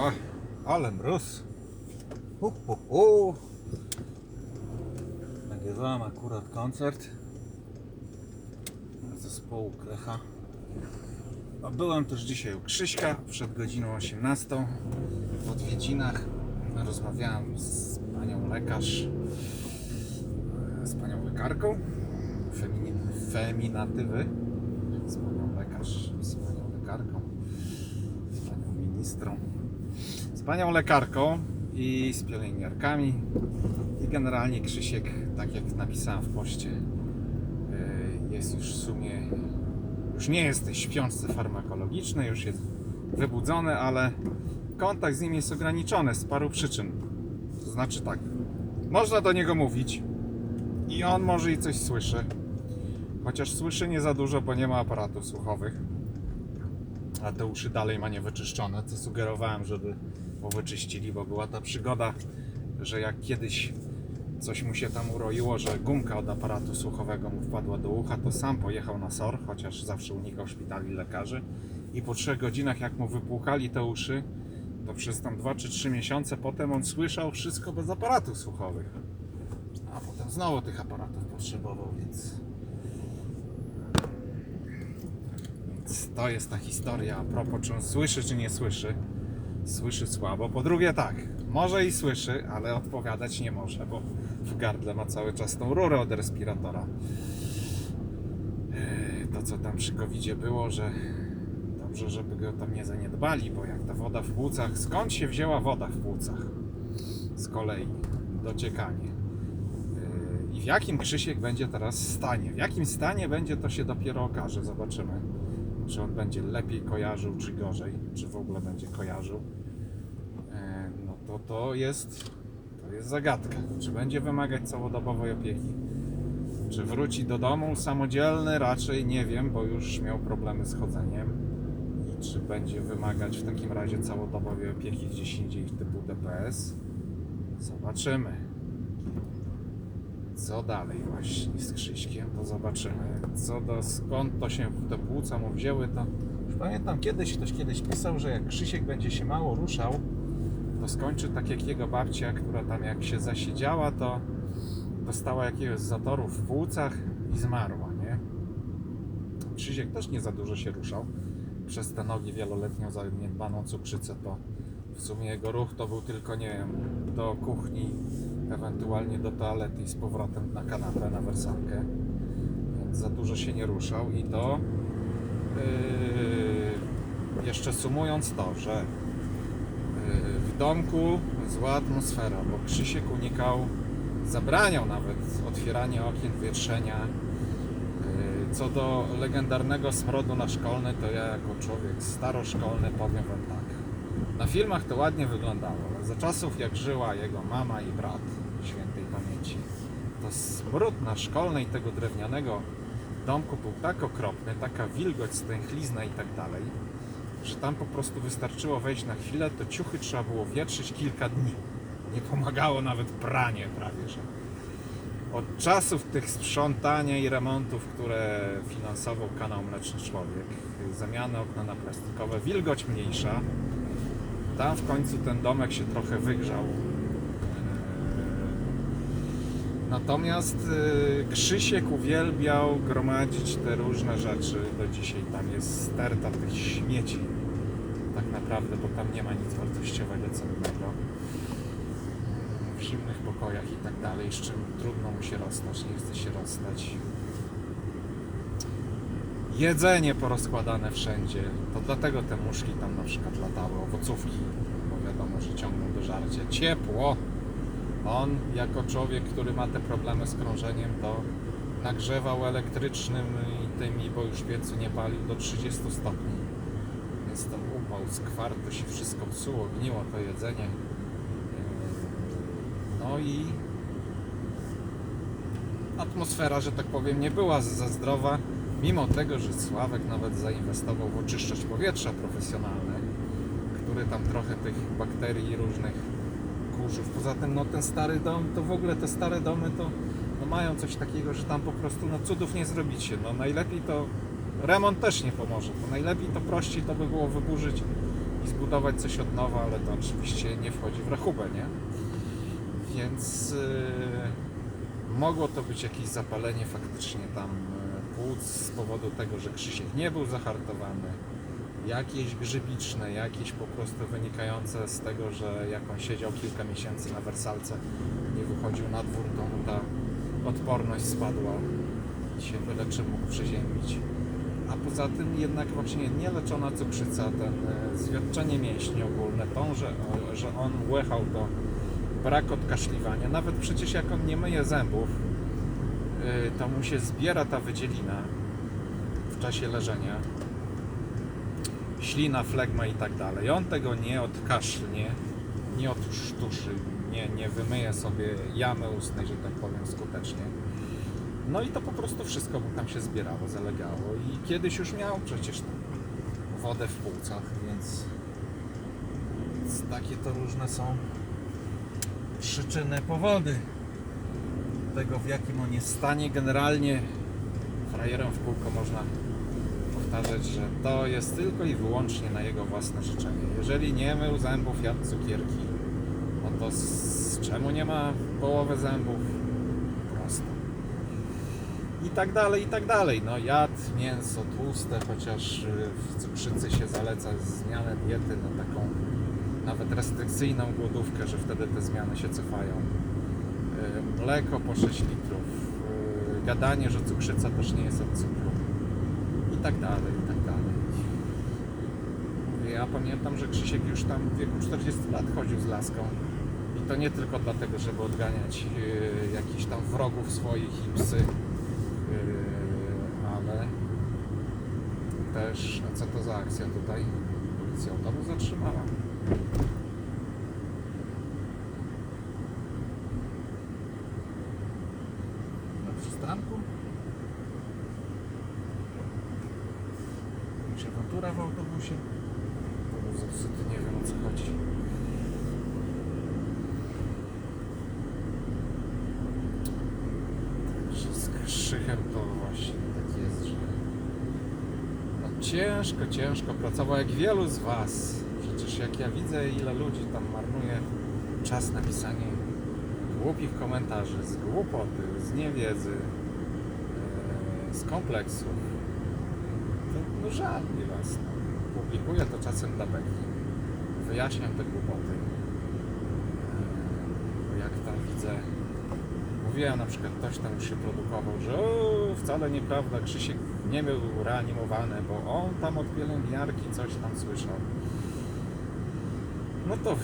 O, ale mróz. Hu, hu, hu. Nagrywałem akurat koncert zespołu Klecha. A byłem też dzisiaj u Krzyśka przed godziną 18 w odwiedzinach. Rozmawiałem z panią lekarz, e, z panią lekarką, feminin, feminatywy, z panią lekarz, z panią lekarką, z panią ministrą, panią lekarką i z pielęgniarkami. I generalnie Krzysiek, tak jak napisałem w poście, e, jest już w sumie, już nie jest w śpiączce farmakologicznej, już jest wybudzony, ale kontakt z nim jest ograniczony z paru przyczyn. To znaczy tak, można do niego mówić i on może i coś słyszy, chociaż słyszy nie za dużo, bo nie ma aparatów słuchowych, a te uszy dalej ma niewyczyszczone, co sugerowałem, żeby powyczyścili, bo była ta przygoda, że jak kiedyś coś mu się tam uroiło, że gumka od aparatu słuchowego mu wpadła do ucha, to sam pojechał na SOR, chociaż zawsze unikał szpitali lekarzy. I po trzech godzinach, jak mu wypłuchali te uszy, to przez tam 2 czy 3 miesiące potem on słyszał wszystko bez aparatów słuchowych. A potem znowu tych aparatów potrzebował, więc. Więc to jest ta historia. A propos, czy on słyszy, czy nie słyszy. Słyszy słabo. Po drugie, tak, może i słyszy, ale odpowiadać nie może, bo w gardle ma cały czas tą rurę od respiratora. Eee, To, co tam przy covid było, że dobrze, żeby go tam nie zaniedbali, bo jak ta woda w płucach, skąd się wzięła woda w płucach? Z kolei, dociekanie. Eee, I w jakim Krzysiek będzie teraz stanie? W jakim stanie będzie, to się dopiero okaże. Zobaczymy, czy on będzie lepiej kojarzył, czy gorzej, czy w ogóle będzie kojarzył. To to jest, to jest zagadka. Czy będzie wymagać całodobowej opieki? Czy wróci do domu samodzielny? Raczej nie wiem, bo już miał problemy z chodzeniem. I czy będzie wymagać w takim razie całodobowej opieki gdzieś indziej typu DPS? Zobaczymy. Co dalej właśnie z Krzyśkiem, to zobaczymy. Co do skąd to się te płuca mu wzięły, to już pamiętam kiedyś, ktoś kiedyś pisał, że jak Krzysiek będzie się mało ruszał, to skończy tak jak jego babcia, która tam jak się zasiedziała, to dostała jakiegoś zatoru w płucach i zmarła, nie? Krzysiek też nie za dużo się ruszał. Przez te nogi wieloletnio zaniedbaną cukrzycę, to w sumie jego ruch to był tylko, nie wiem, do kuchni, ewentualnie do toalety i z powrotem na kanapę, na wersankę. Więc za dużo się nie ruszał i to yy, jeszcze sumując to, że domku zła atmosfera, bo Krzysiek unikał, zabraniał nawet otwierania okien, wietrzenia. Yy, Co do legendarnego smrodu na szkolny, to ja jako człowiek staroszkolny powiem wam tak. Na filmach to ładnie wyglądało, ale za czasów jak żyła jego mama i brat świętej pamięci, to smród na szkolnej tego drewnianego domku był tak okropny, taka wilgoć, stęchlizna i tak dalej, że tam po prostu wystarczyło wejść na chwilę, to ciuchy trzeba było wietrzyć kilka dni. Nie pomagało nawet pranie prawie, że. Od czasów tych sprzątania i remontów, które finansował kanał Mleczny Człowiek, zamiany okna na plastikowe, wilgoć mniejsza, tam w końcu ten domek się trochę wygrzał. Natomiast y, Krzysiek uwielbiał gromadzić te różne rzeczy. Do dzisiaj tam jest sterta tych śmieci. Tak naprawdę, bo tam nie ma nic wartościowego cennego. W zimnych pokojach i tak dalej, z czym trudno mu się rozstać, nie chce się rozstać. Jedzenie porozkładane wszędzie. To dlatego te muszki tam na przykład latały, owocówki, bo wiadomo, że ciągną do żarcia. Ciepło. On, jako człowiek, który ma te problemy z krążeniem, to nagrzewał elektrycznym i tymi, bo już piecu nie palił, do 30 stopni. Więc to upał, skwar, to się wszystko psuło, gniło to jedzenie. No i atmosfera, że tak powiem, nie była za zdrowa, mimo tego, że Sławek nawet zainwestował w oczyszczacz powietrza profesjonalny, który tam trochę tych bakterii różnych Poza tym, no ten stary dom, to w ogóle te stare domy to no, mają coś takiego, że tam po prostu no, cudów nie zrobicie. No najlepiej to remont też nie pomoże. To najlepiej to prościej to by było wyburzyć i zbudować coś od nowa, ale to oczywiście nie wchodzi w rachubę, nie? Więc yy, mogło to być jakieś zapalenie faktycznie tam yy, płuc z powodu tego, że Krzysiek nie był zahartowany. Jakieś grzybiczne, jakieś po prostu wynikające z tego, że jak on siedział kilka miesięcy na wersalce, nie wychodził na dwór, to mu ta odporność spadła i się byle czym mógł przeziębić. A poza tym jednak właśnie nieleczona cukrzyca, ten e, zwiadczenie mięśni ogólne, to, że, że on łechał to brak odkaszliwania. Nawet przecież jak on nie myje zębów, y, to mu się zbiera ta wydzielina w czasie leżenia. Ślina, flegma i tak dalej. On tego nie odkaszlnie, nie odsztuszy, nie, nie wymyje sobie jamy ustnej, że tak powiem, skutecznie. No i to po prostu wszystko mu tam się zbierało, zalegało. I kiedyś już miał przecież wodę w płucach, więc, więc takie to różne są przyczyny, powody tego, w jakim on jest stanie. Generalnie frajerem w kółko można powtarzać, że to jest tylko i wyłącznie na jego własne życzenie. Jeżeli nie mył zębów, jadł cukierki, no to z czemu nie ma połowy zębów? Prosto. I tak dalej, i tak dalej. No jadł mięso tłuste, chociaż y, w cukrzycy się zaleca zmianę diety na taką nawet restrykcyjną głodówkę, że wtedy te zmiany się cofają. Y, Mleko po 6 litrów. y, Gadanie, że cukrzyca też nie jest od cukru. I tak dalej, i tak dalej. Ja pamiętam, że Krzysiek już tam w wieku 40 lat chodził z laską. I to nie tylko dlatego, żeby odganiać y, jakichś tam wrogów swoich i psy, y, ale też, a co to za akcja tutaj? Policja autobus zatrzymała. Na przystanku? Awantura w autobusie? Zepsuty, nie wiem o co chodzi. Także z krzychem to właśnie tak jest, że no ciężko, ciężko pracował jak wielu z Was. Przecież jak ja widzę ile ludzi tam marnuje czas na pisanie głupich komentarzy, z głupoty, z niewiedzy, e, z kompleksów, no żal mi Was. Publikuję to czasem dla beki. Wyjaśniam te głupoty. E, Bo jak tam widzę Mówiłem na przykład, ktoś tam już się produkował, że o, wcale nieprawda, Krzysiek nie był reanimowany, bo on tam od pielęgniarki coś tam słyszał. No to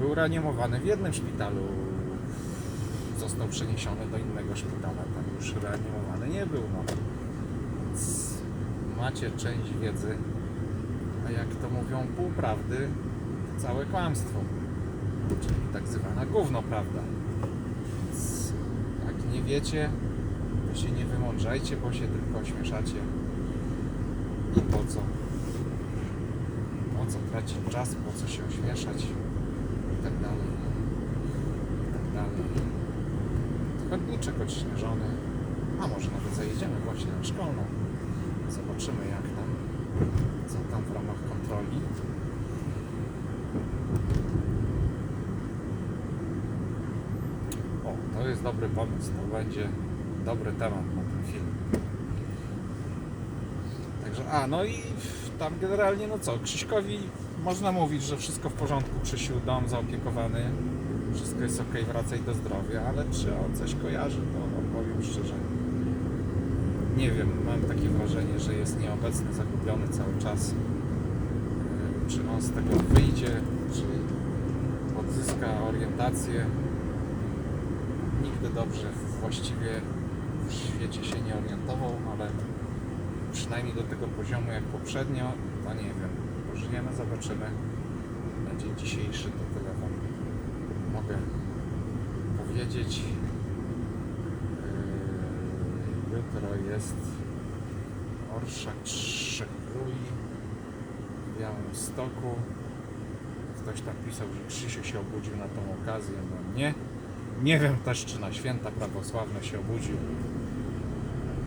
był reanimowany w jednym szpitalu, został przeniesiony do innego szpitala, tam już reanimowany nie był. No. Więc macie część wiedzy, a jak to mówią półprawdy, to całe kłamstwo, czyli tak zwana gówno prawda. Więc jak nie wiecie, to się nie wymądrzajcie, bo się tylko ośmieszacie. I po co? Po co tracić czas, po co się ośmieszać i tak dalej. I tak dalej. Chodniczek odśnieżony. A może nawet zajedziemy właśnie na szkolną. Zobaczymy jak tam. Co tam w ramach kontroli. O, to jest dobry pomysł. To będzie dobry temat na ten film. Także, a no i tam generalnie, no co, Krzyśkowi można mówić, że wszystko w porządku, Krzysiu, dom zaopiekowany, wszystko jest ok, wracaj do zdrowia, ale czy on coś kojarzy, to no, powiem szczerze, nie wiem, mam takie wrażenie, że jest nieobecny, zagubiony cały czas. Yy, Czy on z tego wyjdzie, czy odzyska orientację, nigdy dobrze właściwie w świecie się nie orientował, ale przynajmniej do tego poziomu jak poprzednio, to nie wiem. Pożyjemy, zobaczymy. Na dzień dzisiejszy to tyle Wam mogę powiedzieć. Jutro jest Orszak Trzech Króli w Białymstoku. Ktoś tam pisał, że Krzysiu się obudził na tą okazję. No nie. Nie wiem też, czy na święta prawosławne się obudził.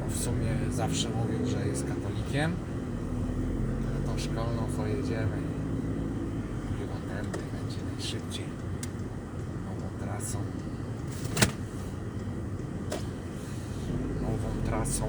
Bo w sumie zawsze mówił, że jest katolikiem. Tą szkolną pojedziemy. najszybciej trasą.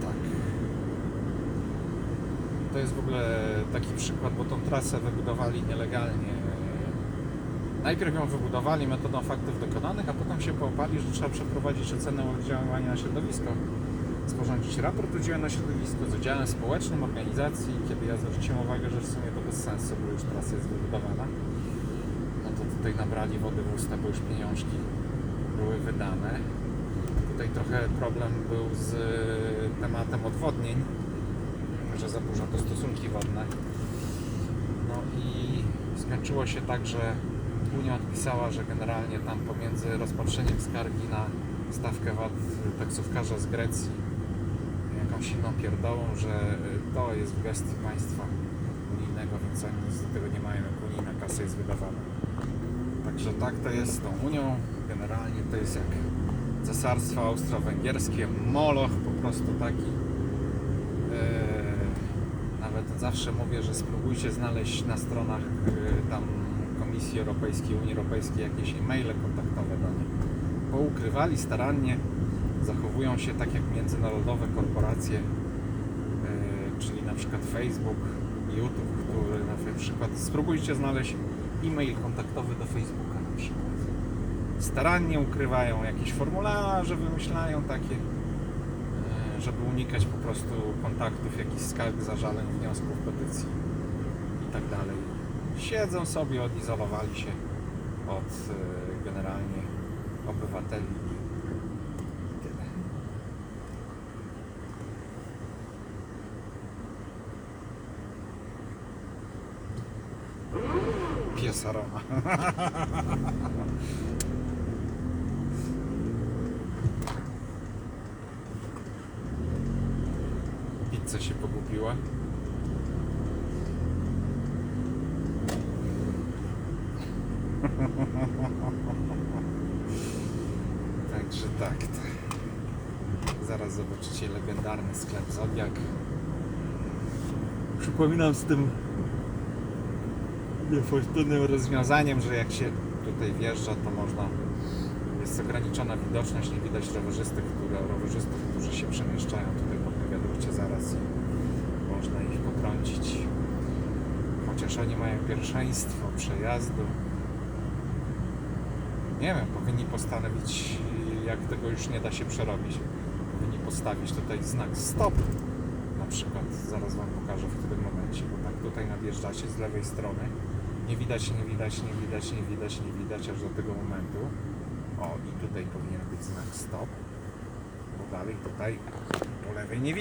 Tak. To jest w ogóle taki przykład, bo tą trasę wybudowali nielegalnie. Najpierw ją wybudowali metodą faktów dokonanych, a potem się poopali, że trzeba przeprowadzić ocenę oddziaływania na środowisko, sporządzić raport udziału na środowisku z udziałem społecznym organizacji. Kiedy ja zwróciłem uwagę, że w sumie to bez sensu, bo już trasa jest wybudowana, no to tutaj nabrali wody w usta, bo już pieniążki były wydane. Tutaj trochę problem był z tematem odwodnień, że zaburza to stosunki wodne. No i skończyło się tak, że Unia odpisała, że generalnie tam pomiędzy rozpatrzeniem skargi na stawkę VAT taksówkarza z Grecji jakąś inną pierdołą, że to jest w gestii państwa unijnego, więc oni nic do tego nie mają, jak unijna kasa jest wydawana. Także tak to jest z tą Unią. Generalnie to jest jak cesarstwo austro-węgierskie, moloch po prostu taki. Eee, nawet zawsze mówię, że spróbujcie znaleźć na stronach e, tam Komisji Europejskiej, Unii Europejskiej jakieś e-maile kontaktowe do nich. Poukrywali starannie, zachowują się tak jak międzynarodowe korporacje, e, czyli na przykład Facebook, YouTube, który na przykład spróbujcie znaleźć e-mail kontaktowy do Facebooka na przykład. Starannie ukrywają jakieś formularze, wymyślają takie, e, żeby unikać po prostu kontaktów, jakichś skarg, zażaleń, wniosków, petycji i tak. Siedzą sobie, odizolowali się od e, generalnie obywateli i. Pizza się pogubiła. Także tak. To. Zaraz zobaczycie legendarny sklep Zodiak. Przypominam z tym niefortunnym rozwiązaniem, że jak się tutaj wjeżdża, to można jest ograniczona widoczność, nie widać rowerzystów, które, rowerzystów, którzy się przemieszczają tutaj po tym wiadukcie zaraz i można ich potrącić. Chociaż oni mają pierwszeństwo przejazdu. Nie wiem, powinni postanowić, jak tego już nie da się przerobić. Powinni postawić tutaj znak stop. Na przykład, zaraz Wam pokażę w którym momencie, bo tak tutaj nadjeżdżacie z lewej strony. Nie widać, nie widać, nie widać, nie widać, nie widać aż do tego momentu. O, i tutaj powinien być znak stop. Bo dalej tutaj po lewej nie widać.